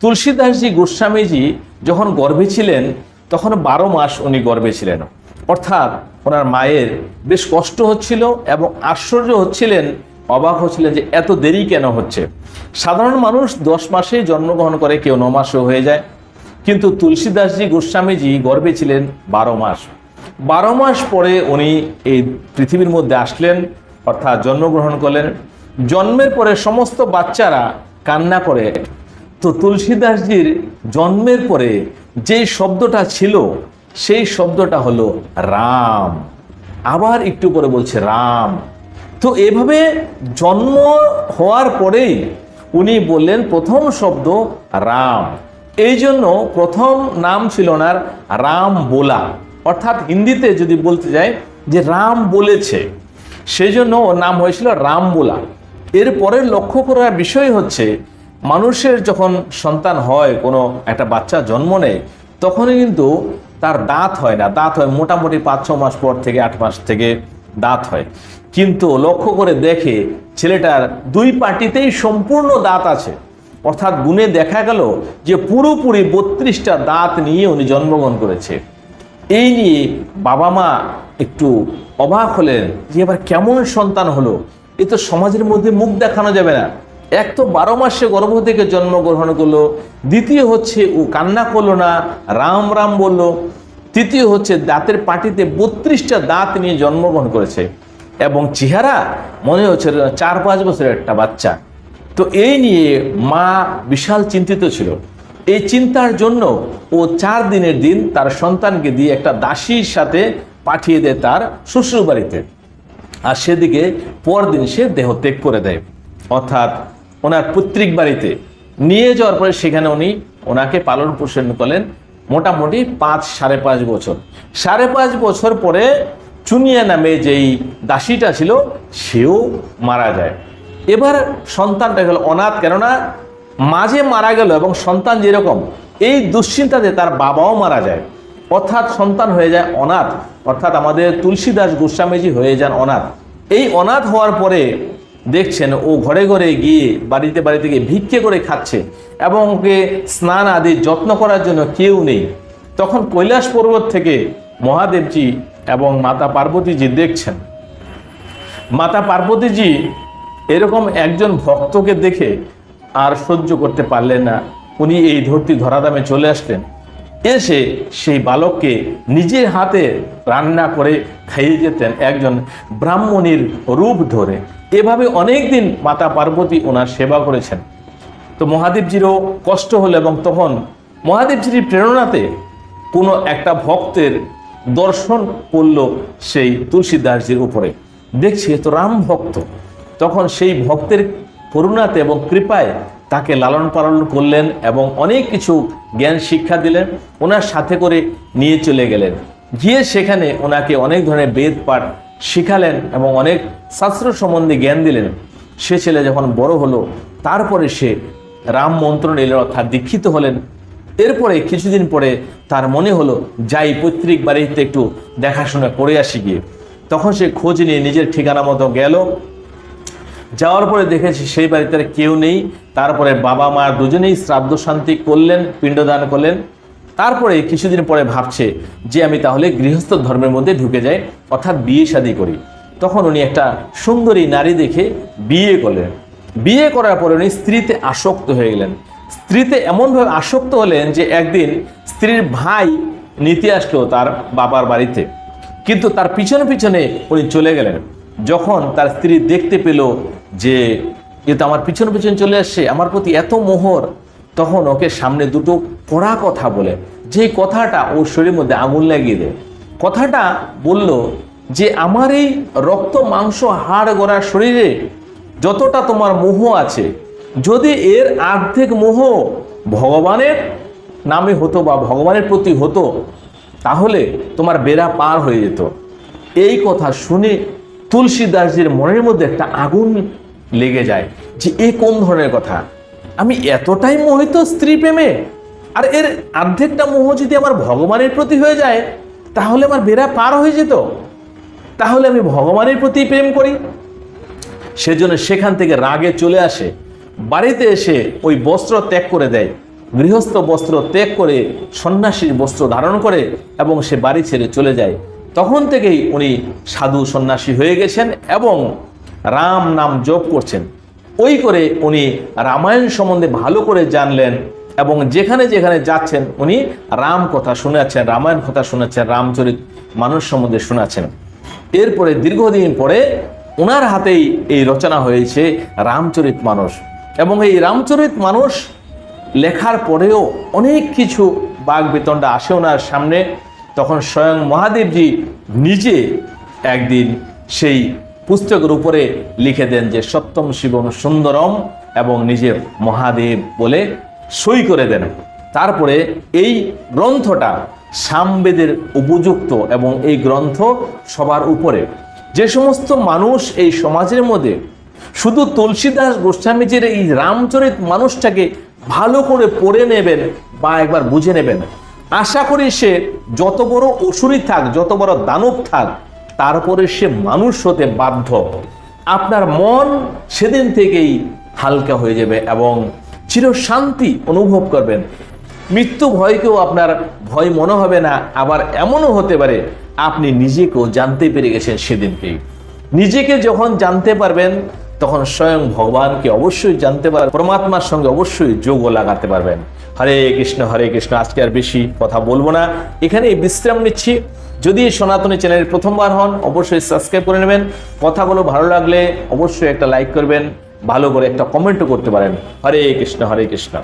তুলসীদাসজি গোস্বামীজি যখন গর্ভে ছিলেন, তখন বারো মাস উনি গর্ভে ছিলেন। অর্থাৎ ওনার মায়ের বেশ কষ্ট হচ্ছিল এবং আশ্চর্য হচ্ছিলেন, অবাক হচ্ছিলেন যে এত দেরি কেন হচ্ছে। সাধারণ মানুষ দশ মাসে জন্মগ্রহণ করে, কেউ ন মাসও হয়ে যায়। কিন্তু তুলসীদাসজি গোস্বামীজি গর্ভে ছিলেন বারো মাস। বারো মাস পরে উনি এই পৃথিবীর মধ্যে আসলেন, অর্থাৎ জন্মগ্রহণ করলেন। জন্মের পরে সমস্ত বাচ্চারা কান্না করে তো তুলসীদাসজির জন্মের পরে যেই শব্দটা ছিল, সেই শব্দটা হলো রাম। আবার একটু পরে বলছে রাম। তো এভাবে জন্ম হওয়ার পরেই উনি বললেন, প্রথম শব্দ রাম। এই জন্য প্রথম নাম ছিল ওনার রাম বোলা। অর্থাৎ হিন্দিতে যদি বলতে যায় যে রাম বলেছে, সেই জন্য নাম হয়েছিল রাম বোলা এরপরে লক্ষ্য করার বিষয় হচ্ছে মানুষের যখন সন্তান হয়, কোনো একটা বাচ্চা জন্ম নেয়, তখনই কিন্তু তার দাঁত হয় না। দাঁত হয় মোটামুটি পাঁচ ছ মাস পর থেকে, আট মাস থেকে দাঁত হয়। কিন্তু লক্ষ্য করে দেখে ছেলেটার দুই পাটিতেই সম্পূর্ণ দাঁত আছে। অর্থাৎ গুণে দেখা গেল যে পুরোপুরি বত্রিশটা দাঁত নিয়ে উনি জন্মগ্রহণ করেছে। এই নিয়ে বাবা মা একটু অবাক হলেন যে এবার কেমন সন্তান হলো? এ তো সমাজের মধ্যে মুখ দেখানো যাবে না। এক তো বারো মাসে গর্ভ থেকে জন্মগ্রহণ করল, দ্বিতীয় হচ্ছে ও কান্না করল না, রাম রাম বলল, তৃতীয় হচ্ছে দাঁতের পাটিতে বত্রিশটা দাঁত নিয়ে জন্মগ্রহণ করেছে এবং চেহারা মনে হচ্ছে চার পাঁচ বছরের একটা বাচ্চা। তো এই নিয়ে মা বিশাল চিন্তিত ছিল। এই চিন্তার জন্য ও চার দিনের দিন তার সন্তানকে দিয়ে একটা দাসীর সাথে পাঠিয়ে দেয় তার শ্বশুর বাড়িতে আর সেদিকে পরদিন সে দেহ ত্যাগ করে দেয়। অর্থাৎ ওনার পৈতৃক বাড়িতে। নিয়ে যাওয়ার পরে সেখানে উনি ওনাকে পালন পোষণ করলেন মোটামুটি পাঁচ, সাড়ে পাঁচ বছর। সাড়ে পাঁচ বছর পরে চুনিয়া নামে যেই দাসীটা ছিল, সেও মারা যায়। এবার সন্তানটা গেল অনাথ, কেননা মাঝে মারা গেল এবং সন্তান যেরকম, এই দুশ্চিন্তাতে তার বাবাও মারা যায়। অর্থাৎ সন্তান হয়ে যায় অনাথ, অর্থাৎ আমাদের তুলসীদাস গোস্বামীজি হয়ে যান অনাথ। এই অনাথ হওয়ার পরে দেখছেন ও ঘরে ঘরে গিয়ে বাড়িতে বাড়িতে গিয়ে ভিক্ষে করে খাচ্ছে এবং ওকে স্নান আদি যত্ন করার জন্য কেউ নেই। তখন কৈলাস পর্বত থেকে মহাদেবজি এবং মাতা পার্বতীজি দেখছেন। মাতা পার্বতীজি এরকম একজন ভক্তকে দেখে আর সহ্য করতে পারলেন না। উনি এই ধরতি ধরাধামে চলে আসলেন। এসে সেই বালককে নিজের হাতে রান্না করে খাইয়ে যেতেন একজন ব্রাহ্মণীর রূপ ধরে। এভাবে অনেক দিন মাতা পার্বতী ওনার সেবা করেছেন। তো মহাদেবজিরও কষ্ট হলো এবং তখন মহাদেবজির প্রেরণাতে কোনো একটা ভক্তের দর্শন পড়ল সেই তুলসীদাসজির উপরে। দেখছি তো রাম ভক্ত। তখন সেই ভক্তের করুণাতে এবং কৃপায় তাকে লালন পালন করলেন এবং অনেক কিছু জ্ঞান শিক্ষা দিলেন, ওনার সাথে করে নিয়ে চলে গেলেন। গিয়ে সেখানে ওনাকে অনেক ধরনের বেদ পাঠ শিখালেন এবং অনেক শাস্ত্র সম্বন্ধে জ্ঞান দিলেন। সে ছেলে যখন বড় হলো, তারপরে সে রাম মন্ত্র নিলেন, অর্থাৎ দীক্ষিত হলেন। এরপরে কিছুদিন পরে তার মনে হলো, যাই পৈতৃক বাড়িতে একটু দেখাশোনা করে আসি গিয়ে। তখন সে খোঁজ নিয়ে নিজের ঠিকানা মতো গেল। যাওয়ার পরে দেখেছি সেই বাড়িতে কেউ নেই। তারপরে বাবা মা দুজনেই শ্রাদ্ধ শান্তি করলেন, পিণ্ডদান করলেন। তারপরে কিছুদিন পরে ভাবছে যে আমি তাহলে গৃহস্থ ধর্মের মধ্যে ঢুকে যাই, অর্থাৎ বিয়ে শাদী করি। তখন উনি একটা সুন্দরী নারী দেখে বিয়ে করলেন। বিয়ে করার পরে উনি স্ত্রীতে আসক্ত হয়ে গেলেন। স্ত্রীতে এমনভাবে আসক্ত হলেন যে একদিন স্ত্রীর ভাই নিতে আসলো তার বাবার বাড়িতে। কিন্তু তার পিছনে পিছনে উনি চলে গেলেন। যখন তার স্ত্রী দেখতে পেল যে, এ তো আমার পিছনে পিছনে চলে আসছে, আমার প্রতি এত মোহর তখন ওকে সামনে দুটো কড়া কথা বলে। যে কথাটা ওর শরীরের মধ্যে আঙুল লাগিয়ে দেয়। কথাটা বলল যে, আমার এই রক্ত, মাংস, হাড় গড়া শরীরে যতটা তোমার মোহ আছে, যদি এর আর্ধেক মোহ ভগবানের নামে হতো বা ভগবানের প্রতি হতো, তাহলে তোমার বেড়া পার হয়ে যেত। এই কথা শুনে তুলসীদাসজির মনের মধ্যে একটা আগুন লেগে যায় যে, এ কোন ধরনের কথা? আমি এতটাই মোহিত স্ত্রী প্রেমে আর এর আর্ধেকটা মোহ যদি আমার ভগবানের প্রতি হয়ে যায়, তাহলে আমার বেড়া পার হয়ে যেত। তাহলে আমি ভগবানের প্রতি প্রেম করি। সেজন্য সেখান থেকে রাগে চলে আসে। বাড়িতে এসে ওই বস্ত্র ত্যাগ করে দেয়। গৃহস্থ বস্ত্র ত্যাগ করে, সন্ন্যাসীর বস্ত্র ধারণ করে এবং সে বাড়ি ছেড়ে চলে যায়। তখন থেকেই উনি সাধু সন্ন্যাসী হয়ে গেছেন এবং রাম নাম জপ করছেন। ওই করে উনি রামায়ণ সম্বন্ধে ভালো করে জানলেন এবং যেখানে যেখানে যাচ্ছেন উনি রাম কথা শোনাচ্ছেন রামায়ণ কথা শোনাচ্ছেন রামচরিত মানুষ সম্বন্ধে শোনাচ্ছেন এরপরে দীর্ঘদিন পরে ওনার হাতেই এই রচনা হয়েছে রামচরিত মানুষ। এবং এই রামচরিত মানুষ লেখার পরেও অনেক কিছু বাঘ বেতনটা আসে ওনার সামনে। তখন স্বয়ং মহাদেবজি নিজে একদিন সেই পুস্তকের উপরে লিখে দেন যে সত্যম শিবম সুন্দরম এবং নিজের মহাদেব বলে সই করে দেন। তারপরে এই গ্রন্থটা সামবেদের উপযুক্ত এবং এই গ্রন্থ সবার উপরে। যে সমস্ত মানুষ এই সমাজের মধ্যে শুধু তুলসীদাস গোস্বামীজির এই রামচরিত মানুষটাকে ভালো করে পড়ে নেবেন বা একবার বুঝে নেবেন। আশা করি সে যত বড় অসুরই থাক, যত বড় দানব থাক তারপরে সে মানুষ হতে বাধ্য। আপনার মন সেদিন থেকেই হালকা হয়ে যাবে এবং চিরশান্তি অনুভব করবেন। মৃত্যু ভয়কেও আপনার ভয় মনে হবে না, আবার এমনও হতে পারে, আপনি নিজেকেও জানতে পেরে গেছেন সেদিনকেই নিজেকে যখন জানতে পারবেন তখন স্বয়ং ভগবানকে অবশ্যই জানতে পারবেন পরমাত্মার সঙ্গে অবশ্যই যোগও লাগাতে পারবেন। হরে কৃষ্ণ হরে কৃষ্ণ, আজকে আর বেশি কথা বলব না। এখানে বিশ্রাম নিচ্ছি। যদি সনাতনী চ্যানেল প্রথমবার হন, অবশ্যই সাবস্ক্রাইব করে নেবেন। কথাগুলো ভালো লাগলে অবশ্যই একটা লাইক করবেন, ভালো করে একটা কমেন্টও করতে পারেন। হরে কৃষ্ণ হরে কৃষ্ণ।